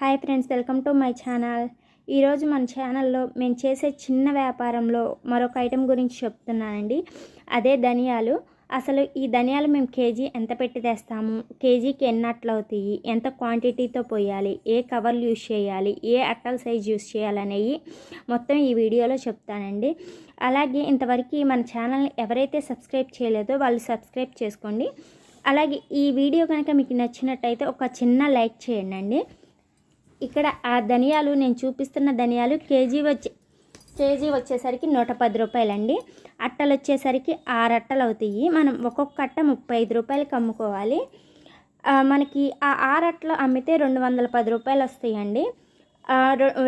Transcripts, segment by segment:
Hi friends welcome to my channel. ఈరోజు మన ఛానల్లో మేము చేసే చిన్న వ్యాపారంలో మరొక ఐటెం గురించి చెప్తున్నానండి. అదే ధనియాలు. అసలు ఈ ధనియాలు మేము కేజీ ఎంత పెట్టి తెస్తాము? కేజీకి ఎన్ని అట్లు అవుతాయి ఎంత క్వాంటిటీతో పోయాలి? ఏ కవర్లు యూస్ చేయాలి? ఏ అట్టల సైజ్ యూస్ చేయాలనేవి మొత్తం ఈ వీడియోలో చెప్తానండి. అలాగే ఇంతవరకు మన ఛానల్ని ఎవరైతే సబ్స్క్రైబ్ చేయలేదో వాళ్ళు సబ్స్క్రైబ్ చేసుకోండి. అలాగే ఈ వీడియో కనుక మీకు నచ్చినట్టయితే ఒక చిన్న లైక్ చేయండి ఇక్కడ ఆ ధనియాలు నేను చూపిస్తున్న ధనియాలు కేజీ వచ్చి కేజీ వచ్చేసరికి నూట పది రూపాయలండి. అట్టలు వచ్చేసరికి ఆరు అట్టలు అవుతాయి. మనం ఒక్కొక్క అట్ట ముప్పై ఐదు రూపాయలకి అమ్ముకోవాలి. మనకి ఆ ఆరు అట్టలు అమ్మితే రెండు వందల పది రూపాయలు వస్తాయండి.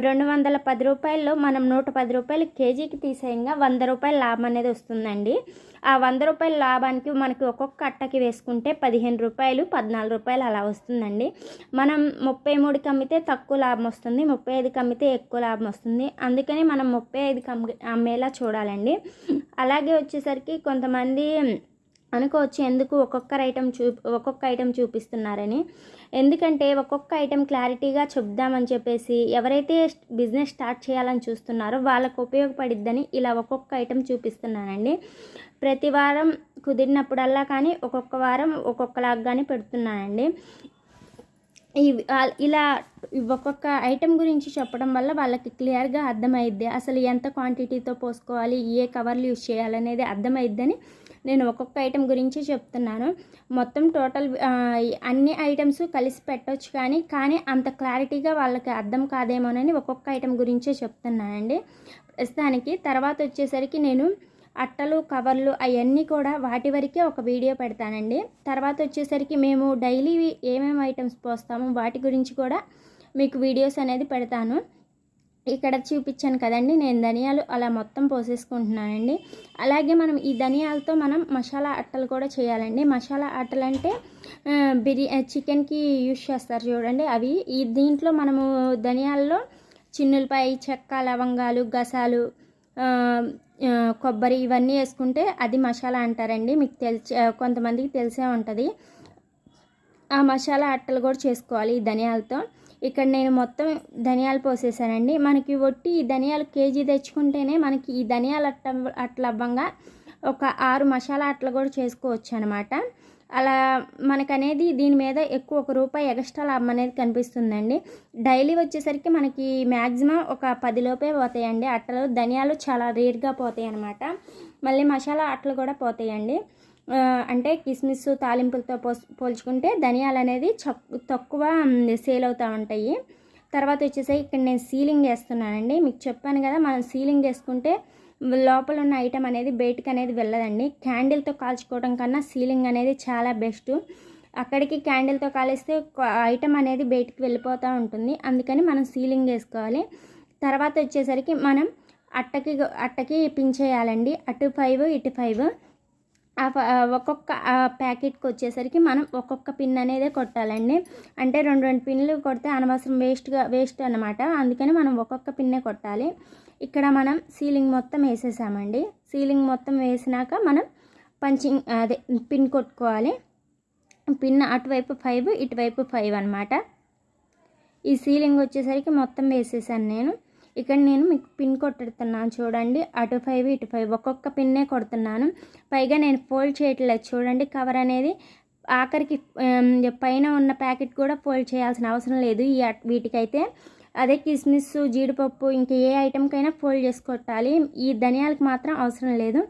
రెండు వందల పది రూపాయల్లో మనం నూట పది రూపాయలు కేజీకి తీసేయంగా వంద రూపాయల లాభం అనేది వస్తుందండి. ఆ వంద రూపాయల లాభానికి మనకి ఒక్కొక్క అట్టకి వేసుకుంటే పదిహేను రూపాయలు పద్నాలుగు రూపాయలు అలా వస్తుందండి. మనం ముప్పై మూడుకి అమ్మితే తక్కువ లాభం వస్తుంది ముప్పై ఐదుకి అమ్మితే ఎక్కువ లాభం వస్తుంది. అందుకని మనం ముప్పై ఐదుకి అమ్మి అమ్మేలా చూడాలండి. అలాగే వచ్చేసరికి కొంతమంది అనుకోవచ్చు ఎందుకు ఒక్కొక్క ఐటెం చూ ఒక్కొక్క ఐటెం చూపిస్తున్నారని. ఎందుకంటే ఒక్కొక్క ఐటెం క్లారిటీగా చెప్దామని చెప్పేసి ఎవరైతే బిజినెస్ స్టార్ట్ చేయాలని చూస్తున్నారో వాళ్ళకు ఉపయోగపడిద్దని ఇలా ఒక్కొక్క ఐటెం చూపిస్తున్నానండి. ప్రతి వారం కుదిరినప్పుడల్లా కానీ ఒక్కొక్క వారం ఒక్కొక్కలాగా కానీ పెడుతున్నానండి. ఈ ఇలా ఒక్కొక్క ఐటెం గురించి చెప్పడం వల్ల వాళ్ళకి క్లియర్గా అర్థమైద్ది. అసలు ఎంత క్వాంటిటీతో పోసుకోవాలి ఏ కవర్లు యూజ్ చేయాలనేది అర్థమైద్దని నేను ఒక్కొక్క ఐటెం గురించి చెప్తున్నాను. మొత్తం టోటల్ అన్ని ఐటమ్స్ కలిసి పెట్టవచ్చు కానీ కానీ అంత క్లారిటీగా వాళ్ళకి అర్థం కాదేమోనని ఒక్కొక్క ఐటెం గురించే చెప్తున్నానండి. ప్రస్తుతానికి తర్వాత వచ్చేసరికి నేను అట్టలు కవర్లు అవన్నీ కూడా వాటి వరకే ఒక వీడియో పెడతానండి. తర్వాత వచ్చేసరికి మేము డైలీ ఏమేమి ఐటమ్స్ పోస్తామో వాటి గురించి కూడా మీకు వీడియోస్ అనేది పెడతాను. ఇక్కడ చూపించాను కదండి నేను ధనియాలు అలా మొత్తం పోసేసుకుంటున్నానండి. అలాగే మనం ఈ ధనియాలతో మనం మసాలా అట్టలు కూడా చేయాలండి. మసాలా అట్టలు అంటే బిర్యా చికెన్కి యూస్ చేస్తారు చూడండి. అవి ఈ దీంట్లో మనము ధనియాల్లో చిన్నులపాయ చెక్క లవంగాలు గసాలు కొబ్బరి ఇవన్నీ వేసుకుంటే అది మసాలా అంటారండి. మీకు తెలిసి కొంతమందికి తెలిసే ఉంటుంది. ఆ మసాలా అట్టలు కూడా చేసుకోవాలి ఈ ధనియాలతో. ఇక్కడ నేను మొత్తం ధనియాలు పోసేసానండి. మనకి ఒట్టి ఈ ధనియాలు కేజీ తెచ్చుకుంటేనే మనకి ఈ ధనియాల అట్ట అట్లవ్వంగా ఒక ఆరు మసాలా అట్టలు కూడా చేసుకోవచ్చు అనమాట అలా మనకనేది దీని మీద ఎక్కువ ఒక రూపాయి ఎక్స్ట్రా లాభం అనేది కనిపిస్తుందండి. డైలీ వచ్చేసరికి మనకి మ్యాక్సిమం ఒక పది లోపే పోతాయండి. అట్టలు ధనియాలు చాలా రేర్గా పోతాయి అనమాట మళ్ళీ మసాలా అట్టలు కూడా పోతాయండి. అంటే కిస్మిస్ తాలింపులతో పోస్ పోల్చుకుంటే ధనియాలు అనేది తక్కువ సేల్ అవుతూ ఉంటాయి. తర్వాత వచ్చేసి ఇక్కడ నేను సీలింగ్ వేస్తున్నానండి మీకు చెప్పాను కదా మనం సీలింగ్ వేసుకుంటే లోపల ఉన్న ఐటమ్ అనేది బయటకు అనేది వెళ్ళదండి. క్యాండిల్తో కాల్చుకోవడం కన్నా సీలింగ్ అనేది చాలా బెస్ట్. అక్కడికి క్యాండిల్తో కాలేస్తే ఐటెం అనేది బయటికి వెళ్ళిపోతూ ఉంటుంది. అందుకని మనం సీలింగ్ వేసుకోవాలి తర్వాత వచ్చేసరికి మనం అట్టకి అట్టకి పించేయాలండి. అటు ఫైవ్ ఇటు ఫైవ్. ఒక్కొక్క ప్యాకెట్కి వచ్చేసరికి మనం ఒక్కొక్క పిన్ అనేది కొట్టాలండి. అంటే రెండు రెండు పిన్లు కొడితే అనవసరం వేస్ట్గా వేస్ట్ అనమాట అందుకని మనం ఒక్కొక్క పిన్నే కొట్టాలి. ఇక్కడ మనం సీలింగ్ మొత్తం వేసేసామండి. సీలింగ్ మొత్తం వేసినాక మనం పంచింగ్ అదే పిన్ కొట్టుకోవాలి. పిన్ అటువైపు ఫైవ్ ఇటువైపు ఫైవ్ అనమాట ఈ సీలింగ్ వచ్చేసరికి మొత్తం వేసేసాను నేను. ఇక్కడ నేను మీకు పిన్ కొట్టుతున్నాను చూడండి. అటు ఫైవ్ ఇటు ఫైవ్ ఒక్కొక్క పిన్నే కొడుతున్నాను. పైగా నేను ఫోల్డ్ చేయట్లేదు. చూడండి కవర్ అనేది ఆఖరికి పైన ఉన్న ప్యాకెట్ కూడా ఫోల్డ్ చేయాల్సిన అవసరం లేదు. ఈ వీటికైతే అదే కిస్మిస్ జీడిపప్పు ఇంకా ఏ ఐటెంకైనా ఫోల్డ్ చేసి కొట్టాలి ఈ ధనియాలకు మాత్రం అవసరం లేదు.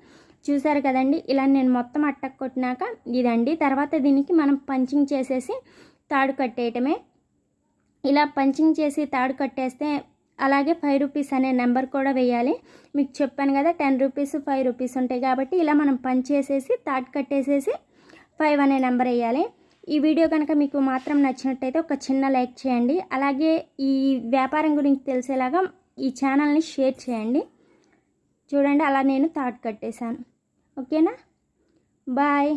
చూసారు కదండి ఇలా నేను మొత్తం అట్టకు కొట్టినాక ఇదండి. తర్వాత దీనికి మనం పంచింగ్ చేసేసి తాడు కట్టేయటమే. ఇలా పంచింగ్ చేసి తాడు కట్టేస్తే అలాగే ఫైవ్ రూపీస్ అనే నెంబర్ కూడా వేయాలి. మీకు చెప్పాను కదా టెన్ రూపీస్ ఫైవ్ రూపీస్ ఉంటాయి కాబట్టి ఇలా మనం పంచేసేసి చేసేసి కట్టేసేసి ఫైవ్ అనే నెంబర్ వేయాలి. ఈ వీడియో కనుక మీకు మాత్రం నచ్చినట్టయితే ఒక చిన్న లైక్ చేయండి. అలాగే ఈ వ్యాపారం గురించి తెలిసేలాగా ఈ ఛానల్ని షేర్ చేయండి. చూడండి అలా నేను తాడు కట్టేశాను. ఓకేనా? బాయ్.